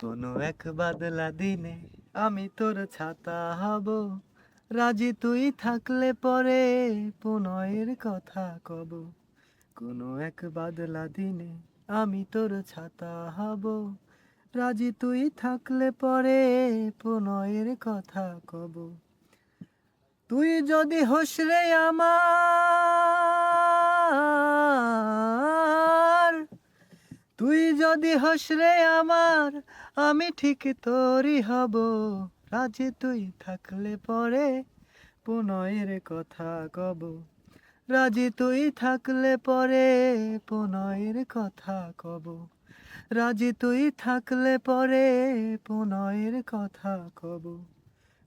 কোনো এক বাদলা দিনে আমি তোর ছাতা হব। রাজি তুই থাকলে পরে প্রণয়ের কথা কব। কোনো এক বাদলা দিনে আমি তোর ছাতা হব। রাজি তুই থাকলে পরে প্রণয়ের কথা কব। তুই যদি হসরে আমার তুই যদি হসরে আমার, আমি ঠিক তোরই হব। রাজি তুই থাকলে পরে প্রণয়ের কথা কব। রাজি তুই থাকলে পরে প্রণয়ের কথা কব। রাজি তুই থাকলে পরে প্রণয়ের কথা কব।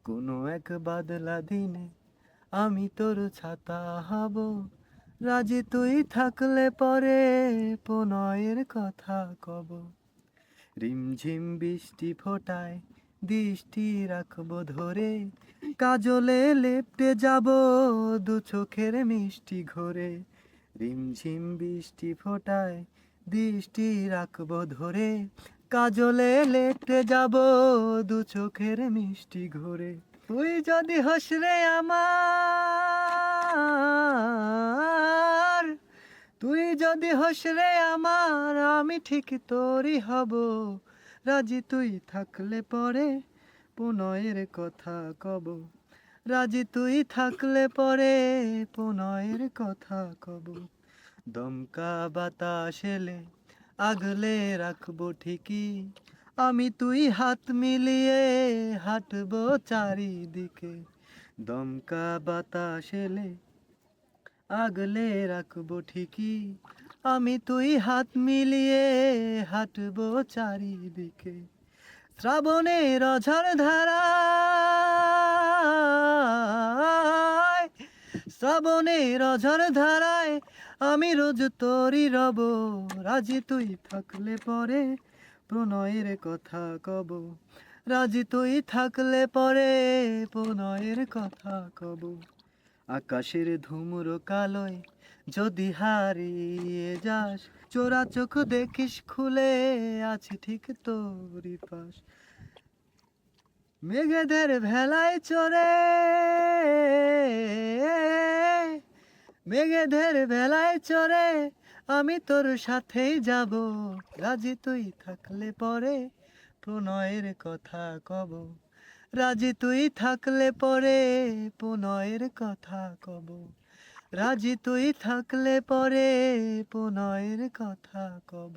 কোনো এক বাদলা দিনে আমি তোর ছাতা হব। রাজি তুই থাকলে পরে প্রণয়ের কথা কব। রিমঝিম বৃষ্টি ফোটায়, দৃষ্টি রাখব ধরে। কাজলে লেপটে যাব দু চোখের মিষ্টি ঘরে। রিমঝিম বৃষ্টি ফোটায়, দৃষ্টি রাখব ধরে। কাজলে লেপটে যাব দু চোখের মিষ্টি ঘরে। তুই যদি হসরে আমার যদি হসরে আমার, আমি ঠিক তোরই হব। রাজি তুই থাকলে পরে পুনয়ের কথা কব। রাজি তুই থাকলে পরে প্রণয়ের কথা কব। দমকা বাতাস এলে আগলে রাখব ঠিকই। আমি তুই হাত মিলিয়ে হাঁটবো চারিদিকে। দমকা বাতাস এলে আগলে রাখব ঠিকই। আমি তুই হাত মিলিয়ে হাঁটবো চারিদিকে। শ্রাবণে ঝড় ধারায় শ্রাবণে ঝড় ধারায় আমি রোজ তোরই রব। রাজি তুই থাকলে পরে প্রণয়ের কথা কব। রাজি তুই থাকলে পরে প্রণয়ের কথা কব। আকাশের ধুমুর কালয় যদি হারিয়ে যাস, চোরা চোখ দেখিস, খুলে আছি ঠিক তোরই পাশ। মেঘেদের ভেলায় চড়ে, মেঘেদের ভেলায় চড়ে, আমি তোর সাথেই যাব। রাজি তুই থাকলে পরে প্রণয়ের কথা কব। রাজি তুই থাকলে পরে পুনয়ের কথা কব। রাজি তুই থাকলে পরে পুনয়ের কথা কব।